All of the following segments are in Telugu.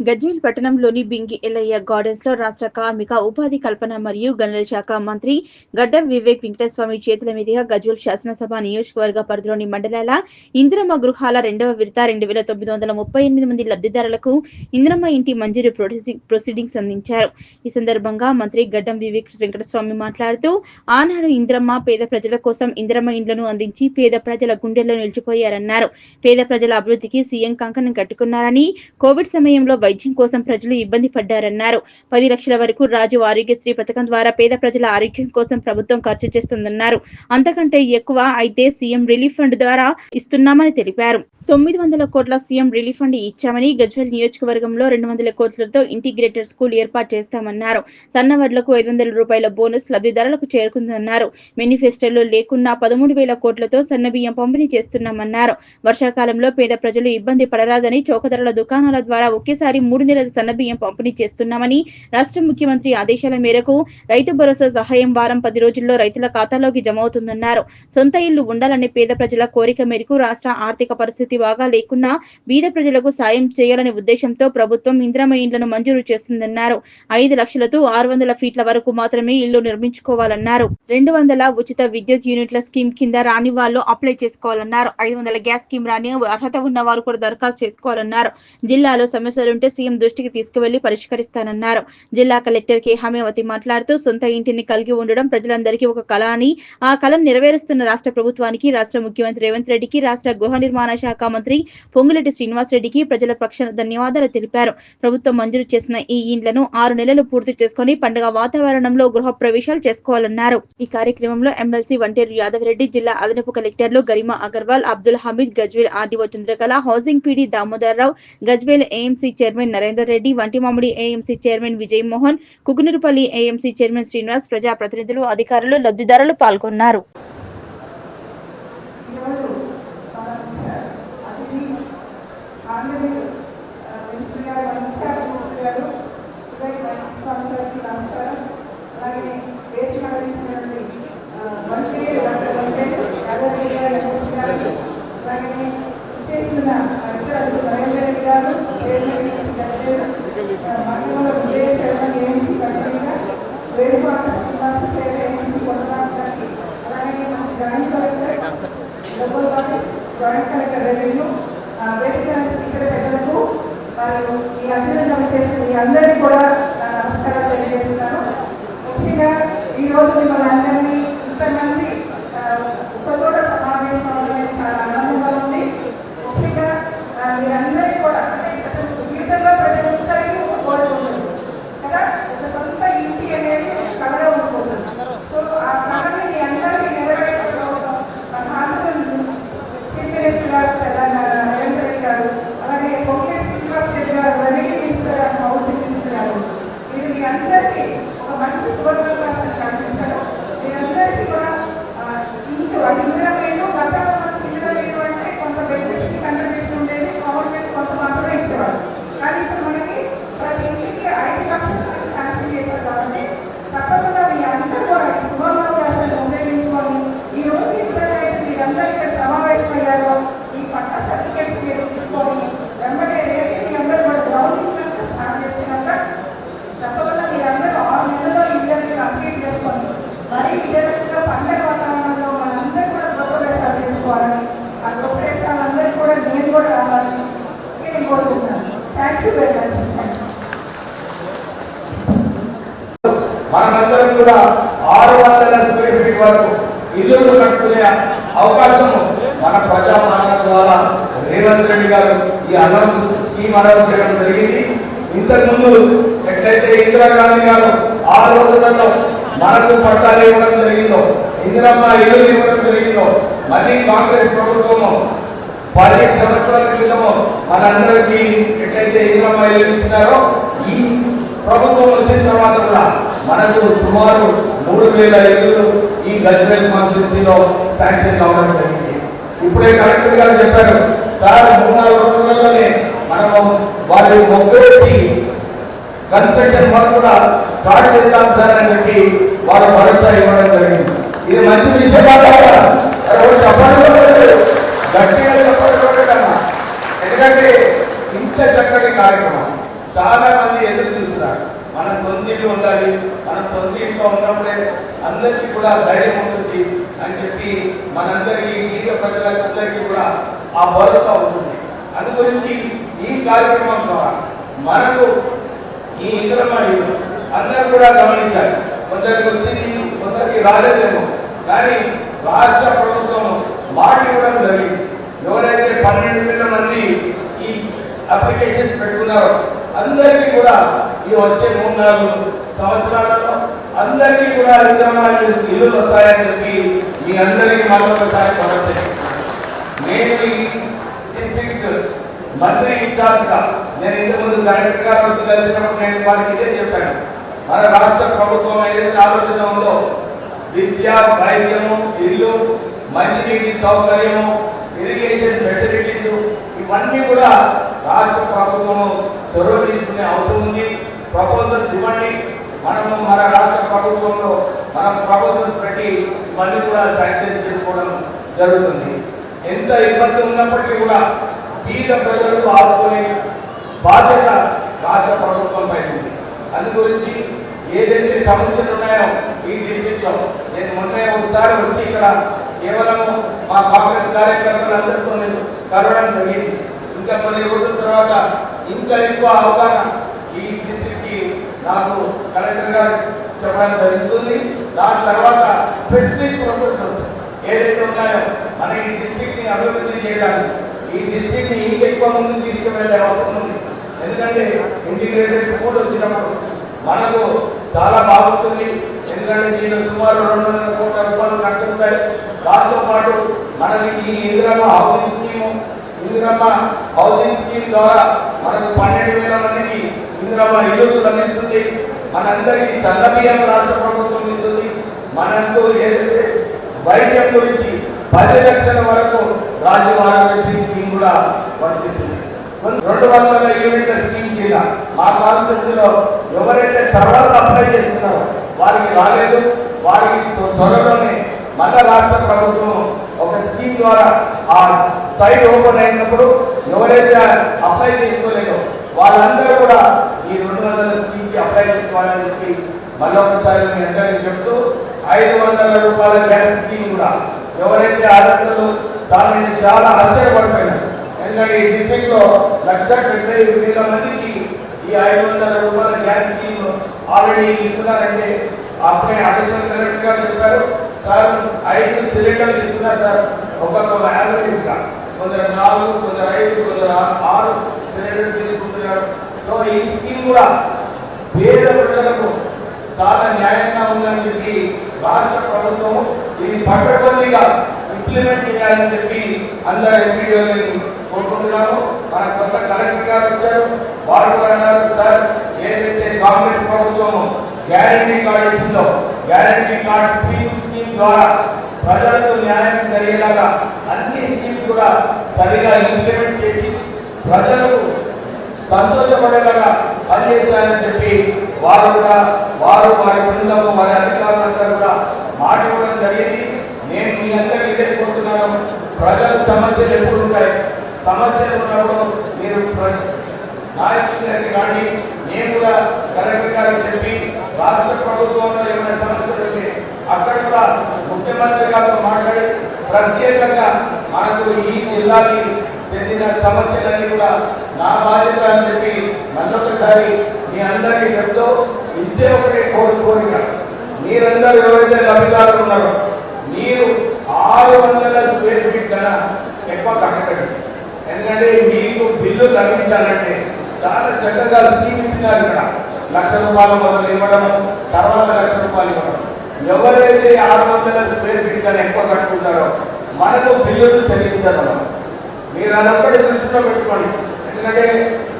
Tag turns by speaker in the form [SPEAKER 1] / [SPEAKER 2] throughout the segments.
[SPEAKER 1] గజ్వేల్ పట్టణంలోని బింగి ఎల్లయ్య గార్డెన్స్లో రాష్ట్ర కార్మిక ఉపాధి కల్పన మరియు గనుల శాఖ మంత్రి గడ్డం వివేక్ వెంకటస్వామి చేతుల మీదుగా గజ్వేల్ శాసనసభ నియోజకవర్గ పరిధిలోని మండలాల ఇందిరమ్మ గృహాల రెండవ విడత రెండు వేల తొమ్మిది వందల ముప్పై ఎనిమిది మంది లబ్ధిదారులకు ఇందిరమ్మ ఇంటి మంజూరు ప్రొసీడింగ్స్ అందించారు. ఈ సందర్భంగా మంత్రి గడ్డం వివేక్ వెంకటస్వామి మాట్లాడుతూ ఆనాడు ఇందిరమ్మ పేద ప్రజల కోసం ఇందిరమ్మ ఇండ్లను అందించి పేద ప్రజల గుండెల్లో నిలిచిపోయారన్నారు. పేద ప్రజల అభివృద్ధికి సీఎం కంకణం కట్టుకున్నారని కోవిడ్ సమయంలో వైద్యం కోసం ప్రజలు ఇబ్బంది పడ్డారన్నారు. పది లక్షల వరకు రాజు ఆరోగ్యశ్రీ పథకం ద్వారా పేద ప్రజల ఆరోగ్యం కోసం ప్రభుత్వం ఖర్చు చేస్తుందన్నారు. అంతకంటే ఎక్కువ అయితే సీఎం రిలీఫ్ ఫండ్ ద్వారా ఇస్తున్నామని తెలిపారు. తొమ్మిది వందల కోట్ల సీఎం రిలీఫ్ ఫండ్ ఇచ్చామని గజ్వేల్ నియోజకవర్గంలో రెండు వందల కోట్లతో ఇంటిగ్రేటెడ్ స్కూల్ ఏర్పాటు చేస్తామన్నారు. సన్నవర్లకు ఐదు వందల రూపాయల బోనస్ లబ్ధిదారులకు చేరుకుందన్నారు. మేనిఫెస్టోలో లేకున్నా పదమూడు వేల కోట్లతో సన్నబియ్యం పంపిణీ చేస్తున్నామన్నారు. వర్షాకాలంలో పేద ప్రజలు ఇబ్బంది పడరాదని చౌకధరల దుకాణాల ద్వారా ఒకేసారి మూడు నెలల సన్నబియ్యం పంపిణీ చేస్తున్నామని రాష్ట్ర ముఖ్యమంత్రి ఆదేశాల మేరకు రైతు భరోసా సహాయం వారం పది రోజుల్లో రైతుల ఖాతాలోకి జమ అవుతుందన్నారు. సొంత ఇల్లు ఉండాలనే పేద ప్రజల కోరిక మేరకు రాష్ట్ర ఆర్థిక పరిస్థితి బాగా లేకున్నా బీద ప్రజలకు సాయం చేయాలనే ఉద్దేశంతో ప్రభుత్వం ఇంద్రమ ఇండ్లను మంజూరు చేస్తుందన్నారు. ఐదు లక్షలతో ఆరు వందల ఫీట్ల వరకు మాత్రమే ఇల్లు నిర్మించుకోవాలన్నారు. రెండు వందల ఉచిత విద్యుత్ యూనిట్ల స్కీమ్ కింద రాని వాళ్ళు అప్లై చేసుకోవాలన్నారు. ఐదు వందల గ్యాస్ స్కీమ్ రాని అర్హత ఉన్న వారు కూడా దరఖాస్తు చేసుకోవాలన్నారు. జిల్లాలో సమస్యలుంటే సీఎం దృష్టికి తీసుకువెళ్ళి పరిష్కరిస్తానన్నారు. జిల్లా కలెక్టర్ కె. హమేవతి మాట్లాడుతూ సొంత ఇంటిని కలిగి ఉండడం ప్రజలందరికీ ఒక కళ అని ఆ కళను నెరవేరుస్తున్న రాష్ట్ర ప్రభుత్వానికి రాష్ట్ర ముఖ్యమంత్రి రేవంత్ రెడ్డికి రాష్ట్ర గృహ నిర్మాణ శాఖ మంత్రి పొంగులెట్టి శ్రీనివాసరెడ్డికి ప్రజల పక్షాన ధన్యవాదాలు తెలిపారు. ప్రభుత్వం మంజూరు చేసిన ఈ ఇండ్లను ఆరు నెలలు పూర్తి చేసుకుని పండుగ వాతావరణంలో గృహ ప్రవేశాలు చేసుకోవాలన్నారు. ఈ కార్యక్రమంలో ఎమ్మెల్సీ వంటేరు యాదవ్ రెడ్డి జిల్లా అదనపు కలెక్టర్లు Garima Agarwal Abdul Hameed Gajwel RDO Chandrakala housing PD Damodar Rao Gajwel AMC chairman Narender Reddy Vantimamidi AMC chairman Vijay Mohan Kukunoorpally AMC chairman Srinivas ప్రజాప్రతినిధులు అధికారులు లబ్ధిదారులు పాల్గొన్నారు
[SPEAKER 2] ఈరోజు మన అతిథి ఆంధ్రప్రదేశ్ మినిస్టర్ గారు నమస్కారం గారు సంస్థలకి నమస్కారం అలాగే వేచి నడిచినటువంటి మంత్రి డాక్టర్ వెంకటేష్ యాదవ్ రెడ్డి గారు ఎమ్మెల్సీ గారు అలాగే చేస్తున్న అధికారులు నరేంద్ర రెడ్డి గారు మండలంలో విజయ చైర్మన్ ఏఎంసీ కమిటీగా వేరుపాట సేవ ఏఎంసీ కొనసాగడానికి అలాగే జాయింట్ కలెక్టర్ డబ్బులు జాయింట్ కలెక్టర్ రెవెన్యూ వేదిక ఇక్కడ పెద్దలకు మీ అందరికీ కూడా నమస్కారాలు తెలియజేస్తున్నాను. ముఖ్యంగా ఈ రోజు మిమ్మల్ని అందరినీ ఇంతమంది ఆ, ఒక చోట సమావేశం అవ్వడం చాలా ఆనందంగా ఉంది ముఖ్యంగా ఆ, మీరందరికీ కూడా అంటే జీవితంలో ప్రతి ఒక్కరికి ఒక కోరిక ఉంటుంది. కదా? ఒక సొంత ఇంటి అనేది కళగా ఉంటుంది. సో ఆ కళని మీ అందరికీ నెరవేర్చడం కోసం తెలంగాణ నరేంద్ర రెడ్డి గారు అలాగే okay Srinivas Reddy garu Reddy minister garu housing minister garu మీరు మీ అందరికీ ఒక మంచి సువర్ణాన్ని కల్పించడం మీరందరికీ కూడా ఆ, ఇంటి ఇంద్రమేను గతంలో మనకి ఇంద్రమేను అంటే కొంత బెనిఫిట్ కంట్రిబ్యూషన్ ఉండేది గవర్నమెంట్ కొంత మాత్రమే ఇచ్చేవారు కానీ ఇప్పుడు మనకి ప్రతి ఇంటికి ఐదు లక్షలు శాంక్షన్ చేశారు కాబట్టి తప్పకుండా మీ అందరూ కూడా ఈ శుభాకాంక్షలను ఉపయోగించుకొని ఈ రోజు ఎప్పుడైతే మీరందరూ ఇక్కడ సమావేశమయ్యారో ఈ పట్ట సర్టిఫికేట్ మీరు తీసుకొని వెంబడే రేపు మీ అందరూ కూడా గౌరవించినట్టు స్టార్ట్ చేసినాక తప్పకుండా మీరందరూ ఆరు నెలల్లో ఈ ఇయర్ని కంప్లీట్ చేసుకోండి మరి విజయవంతంగా పండగ వాతావరణంలో మనందరూ కూడా గొప్ప ప్రవేశాలు చేసుకోవాలని ఆ గొప్ప ప్రవేశాలందరికీ కూడా నేను కూడా రావాలని నేను కోరుకుంటున్నాను థ్యాంక్ యూ వెరీ మచ్
[SPEAKER 3] మనమందరం కూడా ఆరు వందల స్క్వేర్ ఫీట్ వరకు ఇల్లు కట్టుకునే అవకాశము మన ప్రజాపాలన ద్వారా రేవంత్ రెడ్డి గారు ఈ అనౌన్స్ స్కీమ్ అనౌన్స్ చేయడం జరిగింది. ఇంతకుముందు ఎట్లయితే ఇందిరాగాంధీ గారు ఆ రోజులలో మనకు పట్టాలు ఇవ్వడం జరిగిందో ఇందిరమ్మ ఇల్లు ఇవ్వడం జరిగిందో మళ్ళీ కాంగ్రెస్ ప్రభుత్వము పది సంవత్సరాల క్రితము మనందరికీ ఎట్లయితే ఇందిరమ్మ ఇల్లు ఇచ్చినారో ఈ ప్రభుత్వం వచ్చిన తర్వాత కూడా మనకు సుమారు మూడు వేల ఇళ్ళు ఈ గజ్వేల్ కాన్స్టిట్యూన్సీలో శాంక్షన్ కావడం జరిగింది. ఇప్పుడే కలెక్టర్ గారు చెప్పారు సార్ మూడు నాలుగు రోజుల్లోనే మనము వారి మొగ్గేసి కన్స్ట్రక్షన్ వర్క్ కూడా స్టార్ట్ చేస్తాం సార్ అని చెప్పి వారు భరోసా ఇవ్వడం జరిగింది. ఇది మంచి విషయం కాదా చెప్పండి గట్టిగా చెప్పండి ఎందుకంటే ఇంత చక్కటి కార్యక్రమం చాలా మంది ఎదురు చూస్తున్నారు. మన సొంత ఇల్లు ఉండాలి. మన సొంత ఇంట్లో ఉన్నప్పుడే అందరికీ కూడా ధైర్యం ఉంటుంది అని చెప్పి మనందరికీ గీత ప్రజలందరికీ కూడా ఆ భరోసా ఉంటుంది. అందు గురించి ఈ కార్యక్రమం ద్వారా మనకు ఈ ఇతర మహిళలు అందరూ కూడా గమనించాలి. కొందరికి వచ్చింది కొందరికి రాలేదేమో. కానీ రాష్ట్ర ప్రభుత్వం మాట ఇవ్వడం జరిగింది. ఎవరైతే పన్నెండు వేల మంది ఈ అప్లికేషన్ పెట్టుకున్నారో అందరికీ కూడా ఈ వచ్చే మూడు నాలుగు సంవత్సరాలలో అందరికీ కూడా నిజమైన ఇల్లు వస్తాయని చెప్పి మీ అందరికీ మరొకసారి సమస్య నేను ఈ డిస్ట్రిక్ట్ మంత్రి ఇన్ఛార్జ్గా నేను ఇంతకుముందు కలెక్టర్ గారు వచ్చి కలిసినప్పుడు నేను వారికి ఇదే చెప్పాను. మన రాష్ట్ర ప్రభుత్వం ఏదైతే ఆలోచన ఉందో విద్య వైద్యము ఇల్లు మంచినీటి సౌకర్యము ఇరిగేషన్ ఫెసిలిటీస్ ఇవన్నీ కూడా రాష్ట్ర ప్రభుత్వము చొరవ తీసుకునే అవసరం ఉంది. ప్రపోజల్స్ ఇవ్వండి. మనము మన రాష్ట్ర ప్రభుత్వంలో మనం ప్రపోజల్స్ పెట్టి మళ్ళీ కూడా శాంక్షన్ చేసుకోవడం జరుగుతుంది. ఎంత ఇబ్బంది ఉన్నప్పటికీ కూడా పేద ప్రజలకు ఆదుకునే బాధ్యత రాష్ట్ర ప్రభుత్వం పైన ఉంది. అందు గురించి ఏదైతే సమస్యలు ఉన్నాయో ఈ డిస్ట్రిక్ట్లో నేను మొన్న ఒకసారి వచ్చి ఇక్కడ కేవలం మా కాంగ్రెస్ కార్యకర్తలందరితో నేను కలవడం జరిగింది. ఇంకా కొన్ని రోజుల తర్వాత ఇంకా ఎక్కువ అవగాహన నాకు కలెక్టర్ గారు చెప్పడం జరుగుతుంది. దాని తర్వాత స్పెసిఫిక్ ప్రపోజల్స్ ఏదైతే ఉన్నాయో మన ఈ డిస్ట్రిక్ట్ని అభివృద్ధి చేయడానికి ఈ డిస్ట్రిక్ట్ని ఇంకెక్కువ ముందు తీసుకువెళ్ళే అవసరం ఉంది. ఎందుకంటే ఇంటిగ్రేటెడ్ స్కూల్ వచ్చినప్పుడు మనకు చాలా బాగుంటుంది. ఎందుకంటే దీనిలో సుమారు రెండు వందల కోట్ల రూపాయలు కట్టుకుంటాయి దాంతో పాటు మనకి ఈ Indiramma housing scheme Indiramma housing scheme ద్వారా మనకు పన్నెండు వేల మందికి ఇందిరమ్మ ఇల్లు లభిస్తుంది మనందరికీ సన్నబియ్యం రాష్ట్ర ప్రభుత్వం ఇస్తుంది. మనకు ఏదైతే వైద్యం గురించి పది లక్షల వరకు రాజ్య ఆరోగ్యశ్రీ స్కీమ్ కూడా వర్తిస్తుంది. రెండు వందల యూనిట్ల స్కీమ్ కింద మా కాన్స్టిట్యూన్సీలో ఎవరైతే తర్వాత అప్లై చేస్తున్నారో వారికి రాలేదు. వారికి త్వరలోనే మన రాష్ట్ర ప్రభుత్వం ఒక స్కీమ్ ద్వారా ఆ సైట్ ఓపెన్ అయినప్పుడు ఎవరైతే అప్లై చేసుకోలేదో వాళ్ళందరూ కూడా ఈ రెండు వందల స్కీమ్కి అప్లై చేసుకోవాలని చెప్పి మళ్ళొకసారి మీ అందరికీ చెప్తూ ఐదు వందల రూపాయల గ్యాస్ స్కీమ్ కూడా ఎవరైతే అర్హతలు దాని మీద చాలా ఆశ్చర్యపడిపోయినారు. ఎందుకంటే ఈ డిస్టిక్లో లక్ష డెబ్బై వేల మందికి ఈ ఐదు వందల రూపాయల గ్యాస్ స్కీమ్ ఆల్రెడీ ఇస్తున్నారంటే అప్పుడే అడిషనల్ కలెక్టర్ గారు చెప్పారు. సార్ ఐదు సిలిండర్లు ఇస్తున్నారు సార్. ఒక్కొక్క యావరేజ్గా కొందరు నాలుగు కొందరు ఐదు కొందరు ఆరు సిలిండర్లు తీసుకుంటున్నారు. సో ఈ స్కీమ్ కూడా పేద ప్రజలకు చాలా న్యాయంగా ఉందని చెప్పి రాష్ట్ర ప్రభుత్వం ఇది పట్టబద్ధిగా ఇంప్లిమెంట్ చేయాలని చెప్పి అందరూ ఎంపీడీఓని కోరుకుంటున్నాను మన కొత్త కలెక్టర్ గారు వచ్చారు. వారు అన్నారు సార్ ఏదైతే కాంగ్రెస్ ప్రభుత్వం గ్యారంటీ కార్డు ఇచ్చిందో గ్యారంటీ కార్డ్ స్కీమ్ స్కీమ్ ద్వారా ప్రజలకు న్యాయం జరిగేలాగా అన్ని స్కీమ్స్ కూడా సరిగా ఇంప్లిమెంట్ చేసి ప్రజలకు సంతోషపడేలాగా పనిచేస్తారని చెప్పి వారు కూడా వారు వారి బృందము వారి అధికారులంతా కూడా మాట ఇవ్వడం జరిగింది. నేను మీ అందరికీ ఇదే ప్రజల సమస్యలు ఎప్పుడు ఉంటాయి? సమస్యలు ఉన్నప్పుడు మీరు ప్ర- నాయకుల దగ్గరికి నేను కూడా కలెక్టర్ గారికి చెప్పి రాష్ట్ర ప్రభుత్వంలో ఏమైనా సమస్యలు ఉంటే అక్కడ కూడా ముఖ్యమంత్రి గారితో మాట్లాడి ప్రత్యేకంగా మనకు ఈ జిల్లాకి చెందిన సమస్యలన్నీ కూడా నా బాధ్యత అని చెప్పి మళ్ళొకసారి మీ అందరికీ చెప్తూ ఇంతే ఒకటే కోరుకోరిక మీరందరూ ఎవరైతే లబ్ధిదారులు ఉన్నారో మీరు ఆరు వందల స్క్వేర్ ఫీట్ కన్నా ఎక్కువ కట్టకండి. ఎందుకంటే మీకు బిల్లు లభించాలంటే చాలా చక్కగా స్కీమ్ ఇచ్చినారు ఇక్కడ. లక్ష రూపాయలు మొదలు ఇవ్వడం తర్వాత లక్ష రూపాయలు ఇవ్వడం. ఎవరైతే ఆరు వందల స్క్వేర్ ఫీట్ కన్నా ఎక్కువ కట్టుకుంటారో మనకు బిల్లులు చెల్లించడం మీరు అదొక్కటి దృష్టిలో పెట్టుకోండి. ఎందుకంటే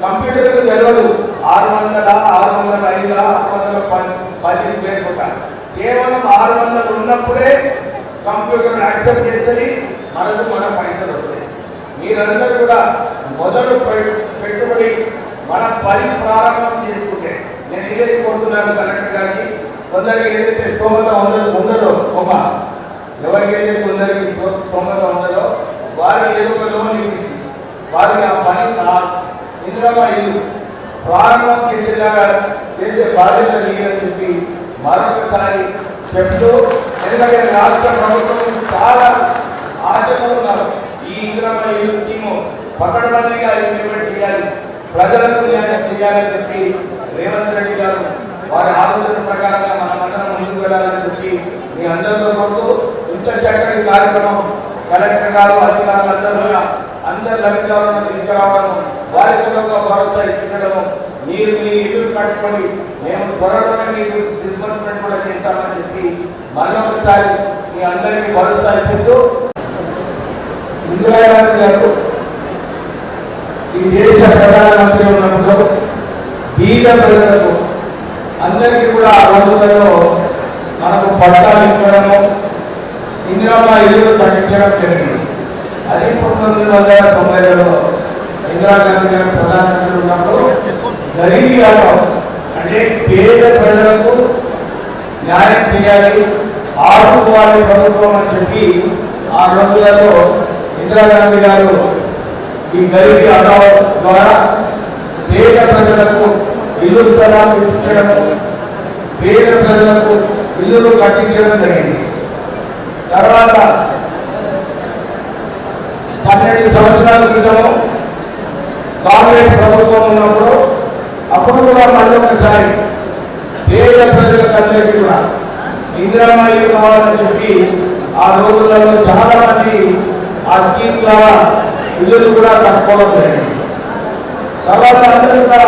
[SPEAKER 3] కంప్యూటర్ తెలియదు ఆరు వందల ఆరు వందల ఐదు ఆరు వందల పది పది స్క్వేర్ ఫుట్ కేవలం ఆరు వందలు ఉన్నప్పుడే కంప్యూటర్ యాక్సెప్ట్ చేస్తుంది మనకు మన పైసలు వస్తాయి. మీరందరూ కూడా మొదలు పె- పెట్టుబడి మన పని ప్రారంభం చేసుకుంటే నేను ఇదే కోరుతున్నాను కలెక్టర్ గారికి కొందరికి ఏదైతే స్తోమత ఉండదు ఉండదో బొమ్మ ఎవరికైతే స్తో- స్తోమత ఉండదో వారికి ఏదో ఒక లోన్ ఇప్పించి వారికి ఆ పని ఆ ఇందిరమ్మ ఇల్లు ప్రారంభం చేసేలాగా చేసే బాధ్యత లేదని చెప్పి మరొకసారి చెప్తూ ఎందుకంటే రాష్ట్ర ప్రభుత్వం చాలా ఆశతో ఉన్నారు ఈ ఇంద్రమ్మ ఇల్లు స్కీము పకడ్బందీగా ఇంప్లిమెంట్ చేయాలి ప్రజలకు న్యాయం చేయాలని చెప్పి రేవంత్ రెడ్డి గారు వారి ఆలోచన ప్రకారంగా మనమందరం ముందుకు వెళ్ళాలని చెప్పి మీ అందరితో పాటు ఇంత చక్కటి కార్యక్రమం కలెక్టర్ గారు అధికారులందరూ కూడా అందరు లబ్ధిదారులను తీసుకురావాలని వారికి కూడా ఒక భరోసా ఇప్పించడం మీరు మీ ఇల్లు కట్టుకొని మేము త్వరలోనే మీకు డిస్బర్స్మెంట్ కూడా చేస్తామని చెప్పి మరొకసారి మీ అందరికీ భరోసా ఇస్తూ ఇందిరాగాంధీ గారు ఈ దేశ ప్రధానమంత్రి ఉన్నప్పుడు బీద ప్రజలకు అందరికీ కూడా ఆ రోజులలో మనకు పట్టాలు ఇవ్వడము ఇందిరామ్మ ఇల్లు కట్టించడం జరిగింది. అది పంతొమ్మిది వందల తొంభైలో ఇందిరాగాంధీ గారు ప్రధానమంత్రి ఉన్నప్పుడు గరీబీ ఆటం అంటే పేద ప్రజలకు న్యాయం చేయాలి ఆడుకోవాలి ప్రభుత్వం అని చెప్పి ఆ రోజులలో ఇందిరాగాంధీ గారు ఈ గరీబీ ఆటో ద్వారా పేద ప్రజలకు ఇల్లు స్థలాలు ఇప్పించడం పేద ప్రజలకు ఇల్లులు కట్టించడం జరిగింది. తర్వాత పన్నెండు సంవత్సరాల క్రితం కాంగ్రెస్ ప్రభుత్వం ఉన్నప్పుడు అప్పుడు కూడా మళ్ళీ ఒకసారి పేద ప్రజలకు అందరికీ కూడా ఇందిరామ్మ ఇల్లు కావాలని చెప్పి ఆ రోజులలో చాలా మంది ఆ స్కీమ్ ద్వారా ఇల్లులు కూడా కట్టుకోవడం జరిగింది. తర్వాత అందరూ కూడా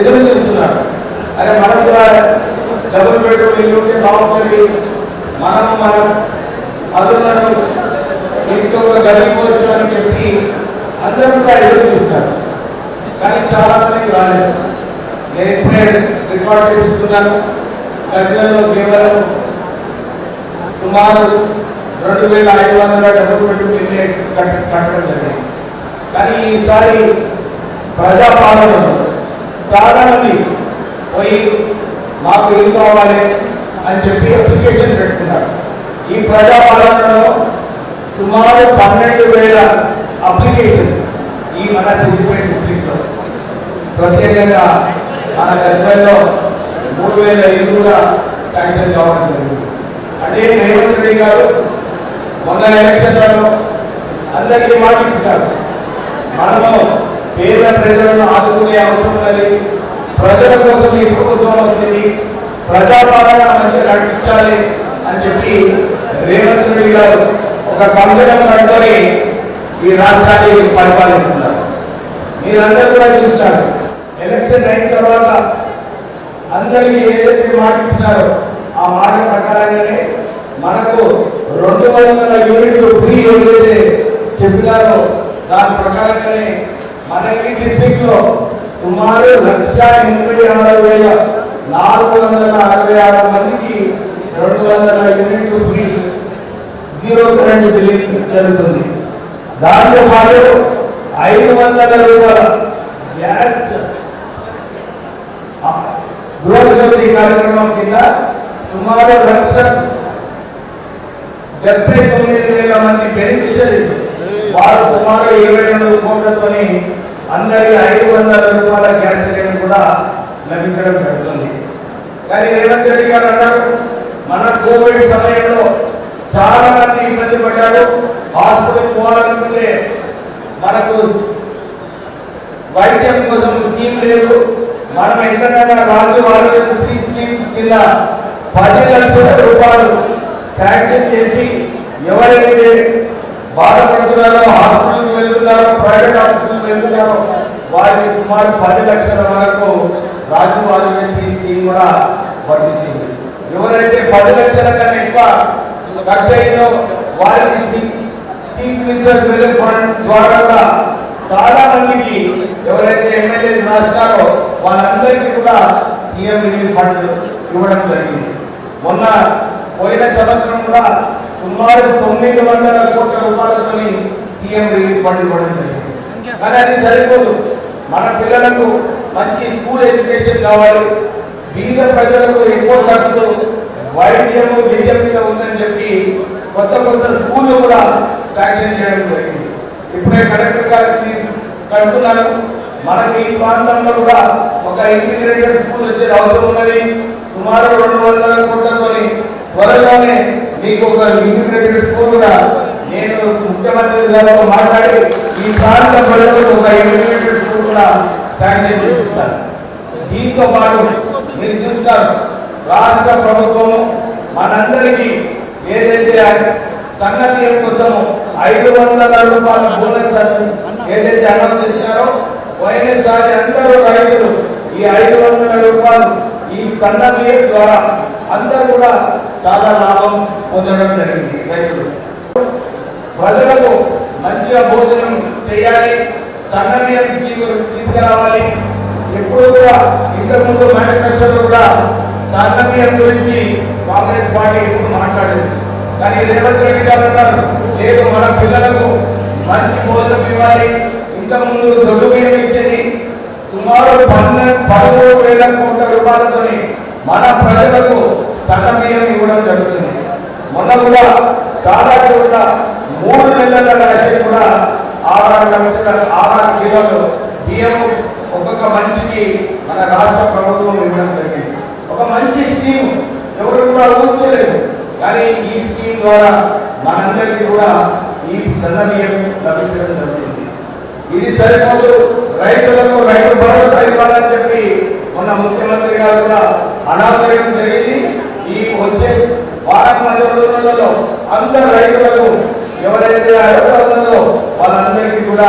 [SPEAKER 3] ఎదురు చూస్తున్నారు అరే మనం కూడా డబుల్ బెడ్రూమ్ ఇల్లు ఉంటే బాగుంటుంది. మనం మనం అదులను ఇంట్లో గడిపోవచ్చు అని చెప్పి అందరూ కూడా ఎదురు చూస్తారు కానీ చాలా మంది రాలేదు. నేను ఇప్పుడే రికార్డ్ చేస్తున్నాను గజ్జల్లో కేవలం సుమారు రెండు వేల ఐదు వందల డబ్బు పెట్టి కట్టడం జరిగింది. కానీ ఈసారి ప్రజాపాలనలో చాలా మంది పోయి మాకు ఏం కావాలి అని చెప్పి అప్లికేషన్ పెట్టుకున్నారు. ఈ ప్రజాపాలనలో సుమారు పన్నెండు వేల అప్లికేషన్ ఈ మన సిద్దిపేట డిస్ట్రిక్ట్లో ప్రత్యేకంగా మన గజ్వేల్లో మూడు వేల ఇల్లు కూడా శాంక్షన్ కావడం జరిగింది. అంటే రేవంత్ రెడ్డి గారు మొన్న ఎలక్షన్లలో అందరికీ మాట ఇచ్చినారు మనము పేద ప్రజలను ఆదుకునే అవసరం ఉన్నది. ప్రజల కోసం ఈ ప్రభుత్వం వచ్చింది. ప్రజాపాలన మంచిగా నడిపించాలి అని చెప్పి రేవంత్ రెడ్డి గారు ఒక కంపెనీ కట్టుకొని ఈ రాష్ట్రాన్ని పరిపాలిస్తున్నారు. మీరందరూ కూడా చూస్తారు. ఎలక్షన్ అయిన తర్వాత అందరికీ ఏదైతే మాట ఇచ్చినారో ఆ మాట ప్రకారంగానే మనకు రెండు వందల యూనిట్లు ఫ్రీ ఏదైతే చెప్పినారో దాని ప్రకారంగానే మన ఈ లో సుమారు లక్ష ఎనభై ఆరు వేల నాలుగు వందల అరవై ఆరు మందికి రెండు వందల యూనిట్లు ఫ్రీ జీరో కరెంట్ బిల్లింగ్ జరుగుతుంది. దాంతో పాటు ఐదు వందల రూపాయల గ్యాస్ గృహజ్యోతి కార్యక్రమం కింద సుమారు లక్ష డెబ్బై తొమ్మిది వేల మంది బెనిఫిషరీస్ వారు సుమారు ఇరవై రెండు కోట్లతోని అందరి ఐదు వందల రూపాయల గ్యాస్ సిలిండర్ కూడా లభించడం జరుగుతుంది. కానీ రేవంత్ రెడ్డి గారు అన్నారు మన కోవిడ్ సమయంలో చాలా మంది ఇబ్బంది పడ్డారు. హాస్పిటల్ పోవాలనుకుంటే మనకు వైద్యం కోసం స్కీమ్ లేదు. మనం ఎందుకంటే రాజు ఆరోగ్యశ్రీ స్కీమ్ కింద పది లక్షల రూపాయలు శాంక్షన్ చేసి ఎవరైతే బాధపడుతున్నారో హాస్పిటల్కి వెళ్తున్నారో ప్రైవేట్ హాస్పిటల్కి వెళ్తున్నారో వారికి సుమారు పది లక్షల వరకు రాజు ఆరోగ్యశ్రీ స్కీమ్ కూడా వర్తిస్తుంది ఎవరైతే పది లక్షల కన్నా ఎక్కువ ఖర్చు అయిందో వారికి చీఫ్ మినిస్టర్ రిలీఫ్ ఫండ్ ద్వారా కూడా చాలా మందికి ఎవరైతే ఎమ్మెల్యేలు రాస్తారో వాళ్ళందరికీ కూడా సీఎం రిలీఫ్ ఫండ్ ఇవ్వడం జరిగింది. మొన్న పోయిన సంవత్సరం కూడా సుమారు తొమ్మిది వందల కోట్ల రూపాయలతో సీఎం రిలీఫ్ ఫండ్ ఇవ్వడం జరిగింది. కానీ అది సరిపోదు. మన పిల్లలకు మంచి స్కూల్ ఎడ్యుకేషన్ కావాలి. బీద ప్రజలకు ఎక్కువ ఖర్చులు వైద్యము విద్య మీద ఉందని చెప్పి కొత్త కొత్త స్కూళ్ళు కూడా శాంక్షన్ చేయడం జరిగింది. ఇప్పుడే కలెక్టర్ గారికి కంటున్నాను మనకి ఈ ప్రాంతంలో కూడా ఒక ఇంటిగ్రేటెడ్ స్కూల్ వచ్చేది అవసరం ఉన్నది. సుమారు రెండు వందల కోట్లతోని త్వరలోనే మీకు ఒక ఇంటిగ్రేటెడ్ స్కూల్ కూడా నేను ముఖ్యమంత్రి గారితో మాట్లాడి ఈ ప్రాంత ప్రజలకు ఒక ఇంటిగ్రేటెడ్ స్కూల్ కూడా శాంక్షన్ చేస్తాను దీంతో పాటు మీరు చూస్తారు రాష్ట్ర ప్రభుత్వము మనందరికీ ఏదైతే సంగతి కోసం ఐదు వందల రూపాయల బోనస్ ఏదైతే అమలు చేసినారో వైఎస్ఆర్ అందరూ రైతులు ఈ ఐదు వందల రూపాయలు ఈ సన్నబియ్య ద్వారా అందరూ కూడా చాలా లాభం పొందడం జరిగింది రైతులు. ప్రజలకు మంచిగా భోజనం చేయాలి సన్నబియ్యం స్కీమ్ తీసుకురావాలి. ఎప్పుడు కూడా ఇంతకుముందు మేనిఫెస్టోలో కూడా సన్నబియ్యం గురించి కాంగ్రెస్ పార్టీ ఎప్పుడు మాట్లాడింది కానీ రేవంత్ రెడ్డి గారు అన్నారు లేదు మన పిల్లలకు మంచి భోజనం ఇవ్వాలి. ఇంతకుముందు దొడ్డు బియ్యం ఇచ్చేది సుమారు పన్నెండు పదమూడు వేల కోట్ల రూపాయలతో మన ప్రజలకు సన్నబియ్యం ఇవ్వడం జరుగుతుంది. మొన్న కూడా చాలా చోట్ల మూడు నెలల రాసి కూడా ఆరు లక్షల ఆరు కిలోలు బియ్యం ఒక్కొక్క మనిషికి మన రాష్ట్ర ప్రభుత్వం ఇవ్వడం జరిగింది. ఒక మంచి స్కీమ్. ఎవరు కూడా ఊహించలేదు. కానీ ఈ స్కీమ్ ద్వారా మనందరికీ కూడా ఈ సన్న లభించడం జరుగుతుంది. ఇది సరిపోదు. రైతులకు రైతు భరోసా ఇవ్వాలని చెప్పి మొన్న ముఖ్యమంత్రి గారు కూడా అనాథయం జరిగింది. ఈ వచ్చే వారం పది రోజులలో అందరు రైతులకు ఎవరైతే అర్హత ఉన్నదో వాళ్ళందరికీ కూడా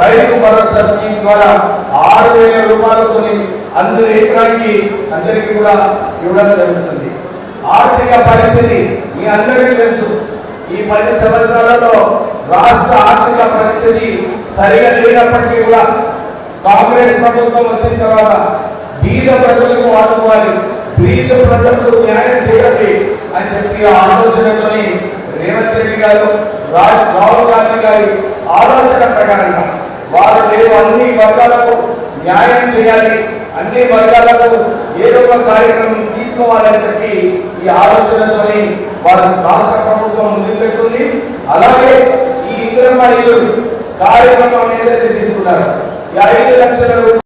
[SPEAKER 3] రైతు భరోసా స్కీమ్ ద్వారా ఆరు వేల రూపాయలతో అందరి ఎకరానికి అందరికీ కూడా ఇవ్వడం జరుగుతుంది. ఆర్థిక పరిస్థితి మీ అందరికీ తెలుసు. ఈ పది సంవత్సరాలలో రాష్ట్ర ఆర్థిక పరిస్థితి సరిగా లేనప్పటికీ కూడా కాంగ్రెస్ ప్రభుత్వం వచ్చిన తర్వాత బీద ప్రజలకు వాడుకోవాలి. బీద ప్రజలకు న్యాయం చేయాలి అని చెప్పి ఆ ఆలోచనతోని రేవంత్ రెడ్డి గారు రాహుల్ గాంధీ గారి ఆలోచన ప్రకారంగా వారు లేదు అన్ని వర్గాలకు న్యాయం చేయాలి. అన్ని వర్గాలకు ఏదో ఒక కార్యక్రమం తీసుకోవాలని చెప్పి ఈ ఆలోచనతోని వారు రాష్ట్ర ప్రభుత్వం ముందుకు పెట్టుకుంది అలాగే ఈ ఇంద్రమ్మ ఇల్లు కార్యక్రమం ఏదైతే తీసుకున్నారు. ఈ ఐదు లక్షల రూపాయలు